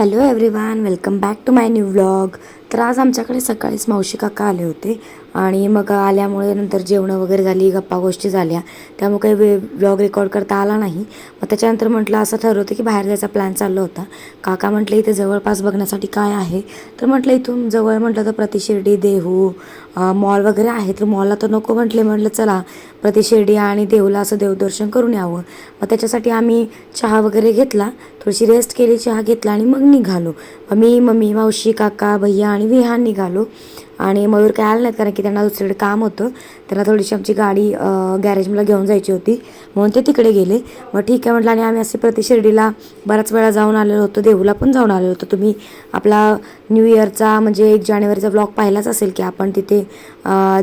hello everyone welcome back to my new vlog. तर आज आमच्याकडे सकाळीच मावशी काका आले होते. आणि मग आल्यामुळे नंतर जेवणं वगैरे झाली गप्पा गोष्टी झाल्या. त्यामुळे काही वे व्लॉग रेकॉर्ड करता आला नाही. मग त्याच्यानंतर म्हटलं असं ठरवतं की बाहेर जायचा प्लॅन चालला होता. काका म्हटलं इथे जवळपास बघण्यासाठी काय आहे? तर म्हटलं इथून जवळ म्हटलं तर प्रतिशिर्डी देहू मॉल वगैरे आहे. तर मॉलला तर नको म्हटले म्हटलं चला प्रतिशिर्डी आणि देहूला असं देवदर्शन करून यावं. मग त्याच्यासाठी आम्ही चहा वगैरे घेतला. थोडीशी रेस्ट केली चहा घेतला आणि मग निघालो. मग मी मम्मी मावशी काका भैया आणि विहान निघालो. आणि मयूर काय आला नाहीत कारण की त्यांना दुसरीकडे काम होतं. त्यांना थोडीशी आमची गाडी गॅरेजला घेऊन जायची होती. म्हणून ते तिकडे गेले. मग ठीक आहे म्हटलं आणि आम्ही असे प्रति शिर्डीला बऱ्याच वेळा जाऊन आलेलो होतो. देहूला पण जाऊन आलेलो होतो. तुम्ही आपला न्यू इयरचा म्हणजे एक जानेवारीचा ब्लॉग पाहिलाच असेल की आपण तिथे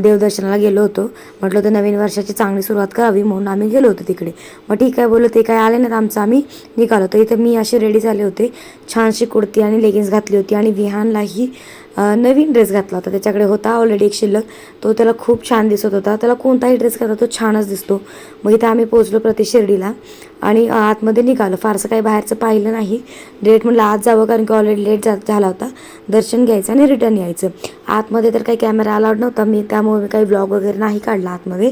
देवदर्शनाला गेलो होतो. म्हटलं होतं नवीन वर्षाची चांगली सुरुवात करावी म्हणून आम्ही गेलो होतो तिकडे. मग ठीक आहे बोललो ते काय आले नाहीत आमचं. आम्ही निघालो. तर इथं मी असे रेडी झाले होते. छानशी कुर्ती आणि लेगिन्स घातली होती आणि विहानलाही नवीन ड्रेस घातला होता. त्याच्याकडे होता ऑलरेडी एक शिल्लक. तो त्याला खूप छान दिसत होता. त्याला कोणताही ड्रेस घातला तो छानच दिसतो. मग इथं आम्ही पोहोचलो प्रति शिर्डीला. आणि आतमध्ये निघालो. फारसं काही बाहेरचं पाहिलं नाही. डेट म्हटलं आज जावं कारण की ऑलरेडी लेट जा झाला होता. दर्शन घ्यायचं आणि रिटर्न यायचं. आतमध्ये तर काही कॅमेरा अलाउड नव्हता. मी त्यामुळे मी काही ब्लॉग वगैरे नाही काढला आतमध्ये.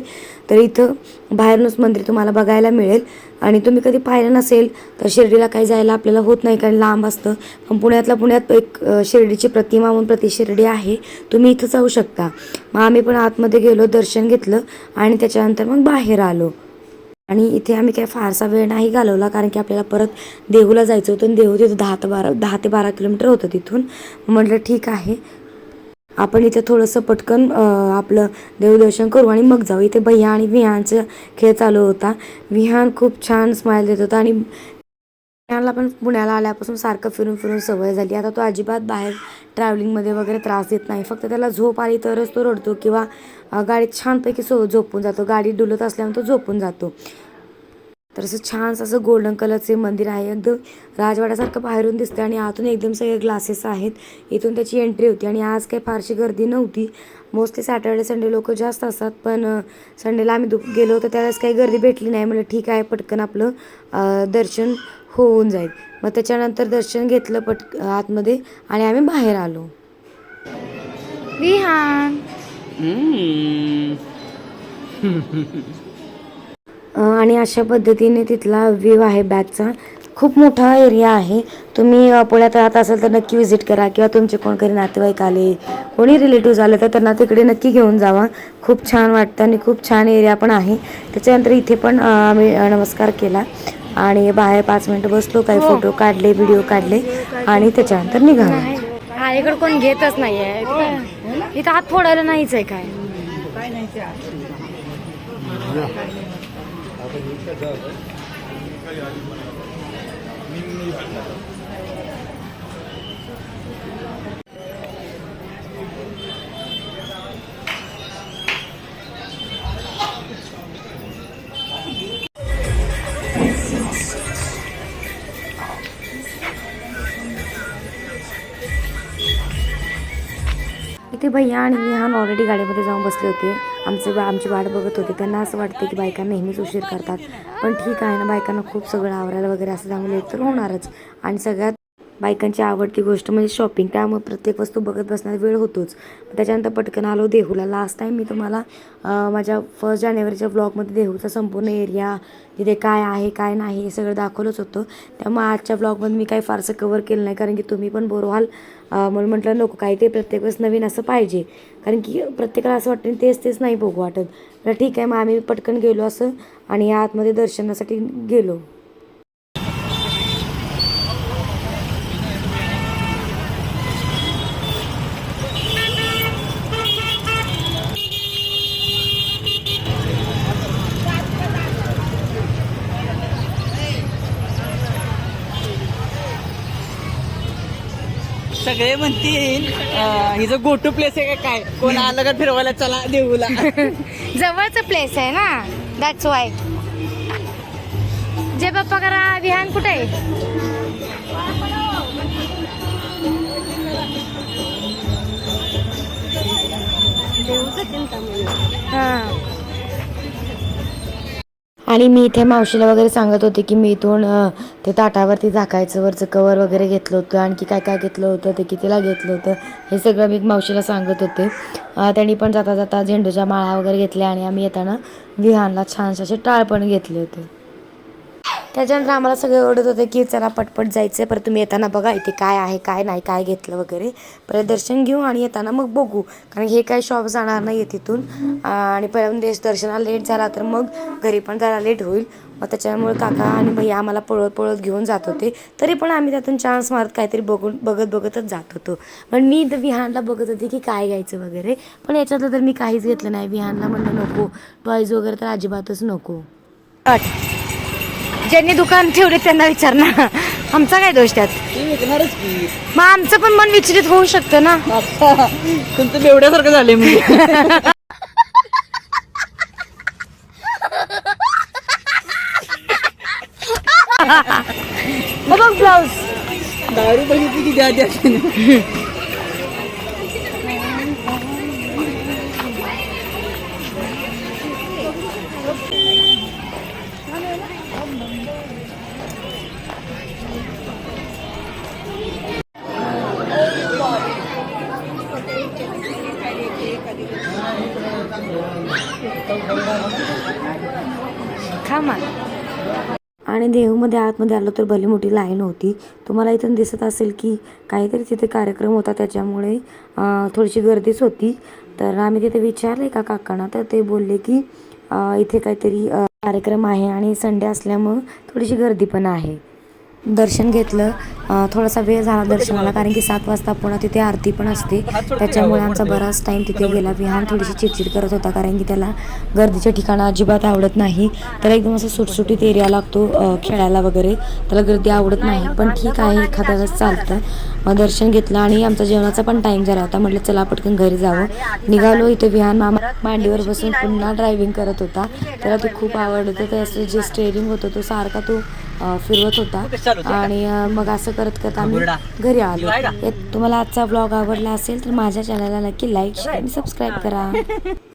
तर इथं बाहेरूनच मंदिर तुम्हाला बघायला मिळेल. आणि तुम्ही कधी पाहिलं नसेल तर शिर्डीला काही जायला आपल्याला होत नाही कारण लांब असतं. पण पुण्यातल्या पुण्यात एक शिर्डीची प्रतिमा म्हणून प्रति शिर्डी आहे. तुम्ही इथं जाऊ शकता. मग आम्ही पण आतमध्ये गेलो दर्शन घेतलं आणि त्याच्यानंतर मग बाहेर आलो. आणि इथे आम्ही काही फारसा वेळ नाही घालवला कारण की आपल्याला परत देहूला जायचं होतं आणि देहू तिथं दहा ते बारा दहा ते बारा किलोमीटर होतं तिथून. म्हटलं ठीक आहे. आपण इथे थोडंसं पटकन आपलं देवदर्शन करू. आणि मग जाऊ. इथे भैया आणि विहानचा खेळ चालू होता. विहान खूप छान स्माईल देत होता. आणि विहानला पण पुण्याला आल्यापासून सारखं फिरून फिरून सवय झाली. आता तो अजिबात बाहेर ट्रॅव्हलिंगमध्ये वगैरे त्रास देत नाही. फक्त त्याला झोप आली तरच तो रडतो किंवा गाडीत छानपैकी सो झोपून जातो. गाडी डुलत असल्यामुळे तो झोपून जातो. तर असं छान असं गोल्डन कलरचे मंदिर आहे. एकदम राजवाड्यासारखं बाहेरून दिसतं आणि आतून एकदम सगळे ग्लासेस आहेत. इथून त्याची एंट्री होती आणि आज काही फारशी गर्दी नव्हती. मोस्टली सॅटर्डे संडे लोक जास्त असतात पण संडेला आम्ही दु गेलो होतो त्यावेळेस काही गर्दी भेटली नाही. म्हणलं ठीक आहे पटकन आपलं दर्शन होऊन जाईल. मग त्याच्यानंतर दर्शन घेतलं पट आतमध्ये आणि आम्ही बाहेर आलो. विहान. आणि अशा पद्धतीने तिथला व्ह्यू आहे बॅकचा खूप मोठा एरिया आहे. तुम्ही पुण्यात राहत असाल तर नक्की व्हिजिट करा किंवा तुमचे कोण काही नातेवाईक आले कोणी रिलेटिव्ज आले तर त्यांना तिकडे नक्की घेऊन जावा. खूप छान वाटतं आणि खूप छान एरिया पण आहे. त्याच्यानंतर इथे पण आम्ही नमस्कार केला. आणि बाहेर पाच मिनटं बसलो काही फोटो काढले व्हिडिओ काढले आणि त्याच्यानंतर निघालो. हा इकडे कोण घेतच नाहीये. इथं हात फोडायला नाहीच आहे काय. इथे भैया आणि विहान ऑलरेडी गाडीमध्ये जाऊन बसले होते. आमचं बा आमची वाट बघत होते. त्यांना असं वाटतं की बायका नेहमीच उशीर करतात. पण ठीक आहे ना बायकांना खूप सगळं आवरायला वगैरे असं चांगलं तर होणारच. आणि सगळ्यात बायकांची आवडती गोष्ट म्हणजे शॉपिंग त्यामुळे प्रत्येक वस्तू बघत बसण्यात वेळ होतोच. त्याच्यानंतर पटकन आलो देहूला. लास्ट टाईम मी तुम्हाला माझ्या फर्स्ट जानेवारीच्या ब्लॉगमध्ये देहूचा संपूर्ण एरिया तिथे काय आहे काय नाही हे सगळं दाखवलंच होतं. त्यामुळे आजच्या ब्लॉगमध्ये मी काही फारसं कवर केलं नाही. कारण की तुम्ही पण बोर व्हाल म्हणून म्हटलं नको काही ते प्रत्येक वेळेस नवीन असं पाहिजे. कारण की प्रत्येकाला असं वाटतं तेच तेच नाही बघू वाटत. तर ठीक आहे मग आम्ही पटकन गेलो असं आणि आतमध्ये दर्शनासाठी गेलो. सगळे म्हणतील हिचं गो टू प्लेस आहे का काय? कोण आलं का फिरवायला? चला देऊला. जवळच प्लेस आहे ना? दॅट्स वाय जे बाप्पा करा विहान कुठे आहे? हा. आणि मी इथे मावशीला वगैरे सांगत होते की मी इथून ते ताटावरती झाकायचं वरचं कवर वगैरे घेतलं होतं. आणखी काय काय घेतलं होतं ते कितीला घेतलं होतं हे सगळं मी मावशीला सांगत होते. त्यांनी पण जाता जाता झेंडूच्या माळा वगैरे घेतल्या आणि आम्ही येताना विहानला छानसे असे टाळ पण घेतले होते. त्याच्यानंतर आम्हाला सगळे ओरडत होते की चला पटपट जायचं आहे. परत तुम्ही येताना बघा इथे काय आहे काय नाही काय घेतलं वगैरे. परत दर्शन घेऊ आणि येताना मग बघू. कारण हे काय शॉप जाणार नाही आहे तिथून आणि परत देश दर्शनाला लेट झाला तर मग घरी पण जरा लेट होईल. मग त्याच्यामुळे काका आणि भैया आम्हाला पळत पळत घेऊन जात होते. तरी पण आम्ही त्यातून चान्स मारत काहीतरी बघून बघत बघतच जात होतो. पण मी तर विहानला बघत होते की काय घ्यायचं वगैरे. पण याच्यातलं तर मी काहीच घेतलं नाही. विहानला म्हणलं नको. टॉईज वगैरे तर अजिबातच नको. ज्यांनी दुकान ठेवले त्यांना विचार ना. आमचा काय दोष त्यात? ती विकणारच की. मग आमचं पण मन विचलित होऊ शकतं ना. आता तुमचं बेवड्यासारखं झाले मग बघ ब्लाऊज. दारू बघितली की द्या द्या. थांबा आणि देहूमध्ये आतमध्ये आलो तर भली मोठी लाईन होती. तुम्हाला इथून दिसत असेल की काहीतरी तिथे कार्यक्रम होता त्याच्यामुळे थोडीशी गर्दीच होती. तर आम्ही तिथे विचारले का काकांना तर ते बोलले की इथे काहीतरी कार्यक्रम आहे आणि संडे असल्यामुळं थोडीशी गर्दी पण आहे. दर्शन घेतलं. थोडासा वेळ झाला दर्शनाला कारण की सात वाजता पुन्हा तिथे आरती पण असते. त्याच्यामुळे आमचा बराच टाईम तिथे गेला विहान थोडीशी चिडचिड करत होता कारण की त्याला गर्दीच्या ठिकाणं अजिबात आवडत नाही. त्याला एकदम असं सुटसुटीत एरिया लागतो खेळायला वगैरे. त्याला गर्दी आवडत नाही पण ठीक आहे एखाद्या वेळेस चालतं. मग दर्शन घेतलं आणि आमचा जेवणाचा पण टाईम झाला होता. म्हटलं चला पटकन घरी जावं. निघालो इथे विहान मामा मांडीवर बसून पुन्हा ड्रायव्हिंग करत होता. त्याला ते खूप आवडत त्याचं जे स्टेअरिंग होतं तो सारखा तो फिरवत होता. आणि मग असं करत करत आम्ही घरी आलो. तुम्हाला आजचा ब्लॉग आवडला असेल तर माझ्या चॅनलला नक्की लाईक शेअर आणि सबस्क्राईब करा.